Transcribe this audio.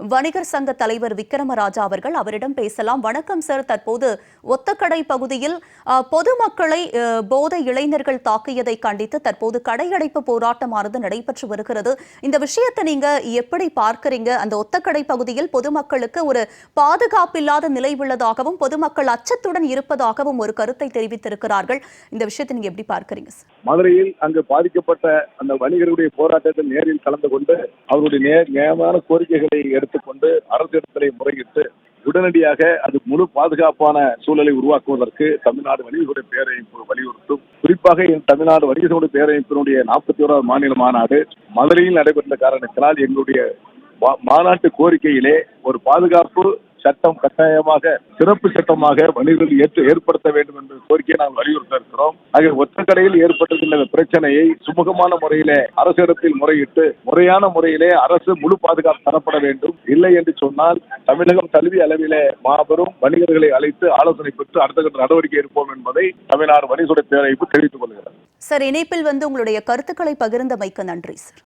வணிகர் சங்க தலைவர் விக்ரமராஜா அவர்கள் அவரிடம் பேசலாம். வணக்கம் சார் தற்போது ஒத்தக்கடை பகுதியில் பொதுமக்களை போதை இளைஞர்கள் தாக்கியதை கண்டித்து தற்போது கடையடைப்பு போராட்டமானது நடைபெற்று வருகிறது. இந்த விஷயத்தை நீங்க எப்படி பார்க்கறீங்க? அந்த ஒத்தக்கடை பகுதியில் பொதுமக்களுக்கு ஒரு பாதுகாப்பில்லாத நிலை உள்ளதாகவும் பொதுமக்கள் அச்சத்துடன் இருப்பதாகவும் ஒரு கருத்தை தெரிவித்திருக்கிறார்கள். இந்த விஷயத்தை நீங்க எப்படி பார்க்கறீங்க சார் மதுரையில் அங்கு பாதிக்கப்பட்ட அந்த வணிகருடைய போராட்டத்தில் நேரில் கலந்து கொண்டு அவருடைய நே நியாயமான கோரிக்கைகளை எடுத்துக்கொண்டு அரசிடத்திலே முறையிட்டு உடனடியாக அது முழு பாதுகாப்பான சூழலை உருவாக்குவதற்கு தமிழ்நாடு வணிகர்களுடைய பேரமைப்பு வலியுறுத்தும். குறிப்பாக தமிழ்நாடு வணிகர்களுடைய பேரமைப்பினுடைய நாற்பத்தி ஓராவது மாநில மாநாடு மதுரையில் நடைபெற்ற காரணத்தினால் எங்களுடைய மாநாட்டு கோரிக்கையிலே ஒரு பாதுகாப்பு சட்டம் கட்டாயமாக சிறப்பு சட்டமாக வணிகர்கள் ஏற்று ஏற்படுத்த வேண்டும் என்ற கோரிக்கையை நாங்கள் வலியுறுத்த இருக்கிறோம் ஆக ஒத்தக்கடையில் ஏற்பட்டிருக்கின்ற பிரச்சனையை சுமூகமான முறையிலே அரசிடத்தில் முறையிட்டு முறையான முறையிலே அரசு முழு பாதுகாப்பு தரப்பட வேண்டும். இல்லை என்று சொன்னால் தமிழகம் கல்வி அளவிலே மாபெரும் வணிகர்களை அழைத்து ஆலோசனை பெற்று அடுத்த கட்ட நடவடிக்கை எடுப்போம் என்பதை தமிழ்நாடு வணிகத்துறை பேரமைப்பு தெரிவித்துக் கொள்கிறது. சார் இணைப்பில் வந்து உங்களுடைய கருத்துக்களை பகிர்ந்தமைக்கு நன்றி சார்.